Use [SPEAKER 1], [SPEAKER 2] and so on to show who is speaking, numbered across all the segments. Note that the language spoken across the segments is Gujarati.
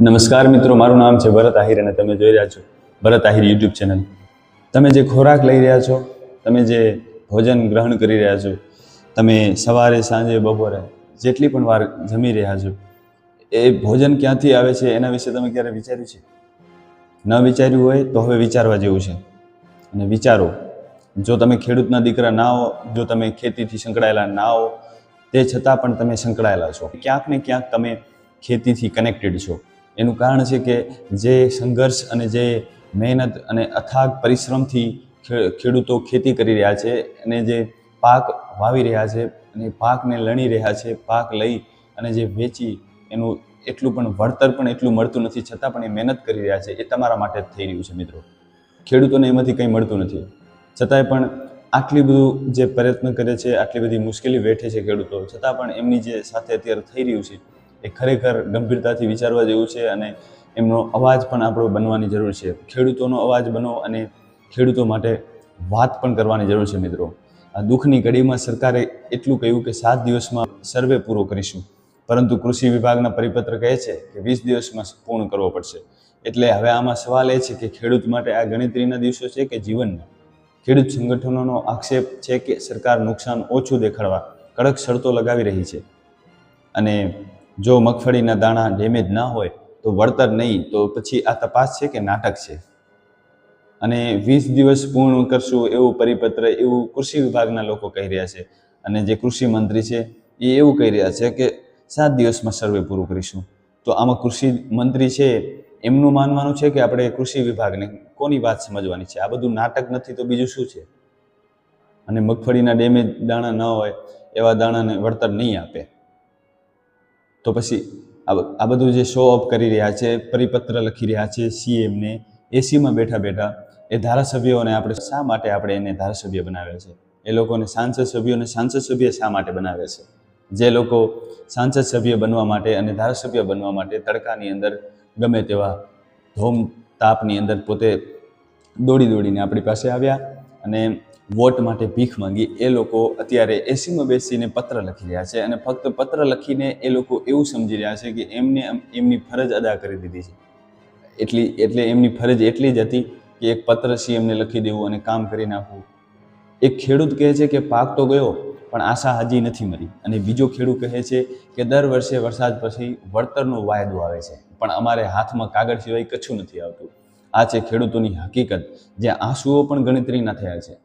[SPEAKER 1] નમસ્કાર મિત્રો, મારું નામ છે ભરત આહિર અને તમે જોઈ રહ્યા છો ભરત આહિર યુટ્યુબ ચેનલ તમે જે ખોરાક લઈ રહ્યા છો, તમે જે ભોજન ગ્રહણ કરી રહ્યા છો, તમે સવારે, સાંજે, બપોરે જેટલી પણ વાર જમી રહ્યા છો, એ ભોજન ક્યાંથી આવે છે એના વિશે તમે ક્યારે વિચાર્યું છે? ન વિચાર્યું હોય તો હવે વિચારવા જેવું છે. અને વિચારો, જો તમે ખેડૂતના દીકરા ના હો, જો તમે ખેતીથી સંકળાયેલા ના હો, તે છતાં પણ તમે સંકળાયેલા છો. ક્યાંક ને ક્યાંક તમે ખેતીથી કનેક્ટેડ છો. એનું કારણ છે કે જે સંઘર્ષ અને જે મહેનત અને અથાગ પરિશ્રમથી ખેડૂતો ખેતી કરી રહ્યા છે અને જે પાક વાવી રહ્યા છે અને પાકને લણી રહ્યા છે, પાક લઈ અને જે વેચી એનું એટલું પણ વળતર પણ એટલું મળતું નથી, છતાં પણ એ મહેનત કરી રહ્યા છે, એ તમારા માટે જ થઈ રહ્યું છે મિત્રો. ખેડૂતોને એમાંથી કંઈ મળતું નથી. છતાંય પણ આટલી બધું જે પ્રયત્ન કરે છે, આટલી બધી મુશ્કેલી વેઠે છે ખેડૂતો, છતાં પણ એમની જે સાથે અત્યારે થઈ રહ્યું છે એ ખરેખર ગંભીરતાથી વિચારવા જેવું છે અને એમનો અવાજ પણ આપણો બનવાની જરૂર છે. ખેડૂતોનો અવાજ બનો અને ખેડૂતો માટે વાત પણ કરવાની જરૂર છે મિત્રો. આ દુઃખની ઘડીમાં સરકારે એટલું કહ્યું કે સાત દિવસમાં સર્વે પૂરો કરીશું. પરંતુ કૃષિ વિભાગના પરિપત્ર કહે છે કે વીસ દિવસમાં પૂર્ણ કરવો પડશે. એટલે હવે આમાં સવાલ એ છે કે ખેડૂત માટે આ ગણતરીના દિવસો છે કે જીવનના? ખેડૂત સંગઠનોનો આક્ષેપ છે કે સરકાર નુકસાન ઓછું દેખાડવા કડક શરતો લગાવી રહી છે. અને જો મગફળીના દાણા ડેમેજ ના હોય તો વળતર નહીં, તો પછી આ તપાસ છે કે નાટક છે? અને વીસ દિવસ પૂર્ણ કરશું એવું પરિપત્ર એવું કૃષિ વિભાગના લોકો કહી રહ્યા છે. અને જે કૃષિ મંત્રી છે, એ એવું કહી રહ્યા છે કે સાત દિવસમાં સર્વે પૂરું કરીશું. તો આમાં કૃષિ મંત્રી છે, એમનું માનવાનું છે કે આપણે કૃષિ વિભાગને કોની વાત સમજવાની છે? આ બધું નાટક નથી તો બીજું શું છે? અને મગફળીના ડેમેજ દાણા ન હોય, એવા દાણાને વળતર નહીં આપે. તો પછી આ બધું જે શો ઓફ કરી રહ્યા છે, પરિપત્ર લખી રહ્યા છે સીએમને એસીમાં બેઠા બેઠા એ ધારાસભ્યોને આપણે શા માટે આપણે એને ધારાસભ્ય બનાવ્યા છે? એ લોકોને સાંસદ સભ્યોને સાંસદ સભ્ય શા માટે બનાવ્યા છે? જે લોકો સાંસદ સભ્ય બનવા માટે અને ધારાસભ્ય બનવા માટે તડકાની અંદર ગમે તેવા ધોમ તાપની અંદર પોતે દોડી દોડીને આપણી પાસે આવ્યા અને વોટ માટે ભીખ માંગી એ લોકો અત્યારે એસીમાં બેસીને પત્ર લખી રહ્યા છે અને ફક્ત પત્ર લખીને એ લોકો એવું સમજી રહ્યા છે કે એમને એમની ફરજ અદા કરી દીધી છે. એટલી, એટલે એમની ફરજ એટલી જ હતી કે એક પત્ર સીએમને લખી દેવું અને કામ કરી નાખવું. એક ખેડૂત કહે છે કે પાક તો ગયો, પણ આશા હજી નથી મરી. અને બીજો ખેડૂત કહે છે કે દર વર્ષે વરસાદ પછી વળતરનો વાયદો આવે છે, પણ અમારે હાથમાં કાગળ સિવાય કશું નથી આવતું. આ છે ખેડૂતોની હકીકત, જ્યાં આંસુઓ પણ ગણતરીના થયા છે.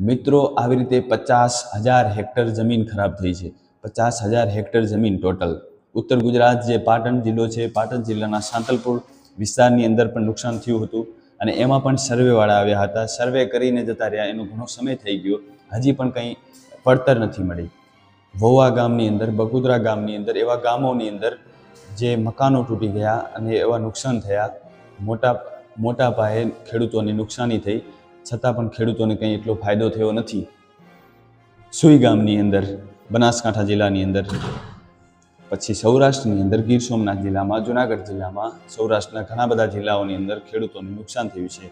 [SPEAKER 1] મિત્રો, આવી રીતે પચાસ હજાર હેક્ટર જમીન ખરાબ થઈ છે. પચાસ હજાર હેક્ટર જમીન ટોટલ. ઉત્તર ગુજરાત જે પાટણ જિલ્લો છે, પાટણ જિલ્લાના સાંતલપુર વિસ્તારની અંદર પણ નુકસાન થયું હતું અને એમાં પણ સર્વેવાળા આવ્યા હતા. સર્વે કરીને જતા રહ્યા. એનો ઘણો સમય થઈ ગયો. હજી પણ કંઈ પડતર નથી મળી. વોવા ગામની અંદર, બગુદરા ગામની અંદર, એવા ગામોની અંદર જે મકાનો તૂટી ગયા અને એવા નુકસાન થયા. મોટા મોટા પાયે ખેડૂતોને નુકસાની થઈ. છતાં પણ ખેડૂતોને કંઈ એટલો ફાયદો થયો નથી. સુઈ ગામની અંદર, બનાસકાંઠા જિલ્લાની અંદર, પછી સૌરાષ્ટ્રની અંદર, ગીર સોમનાથ જિલ્લામાં, જુનાગઢ જિલ્લામાં, સૌરાષ્ટ્રના ઘણા બધા જિલ્લાઓની અંદર ખેડૂતોને નુકસાન થયું છે.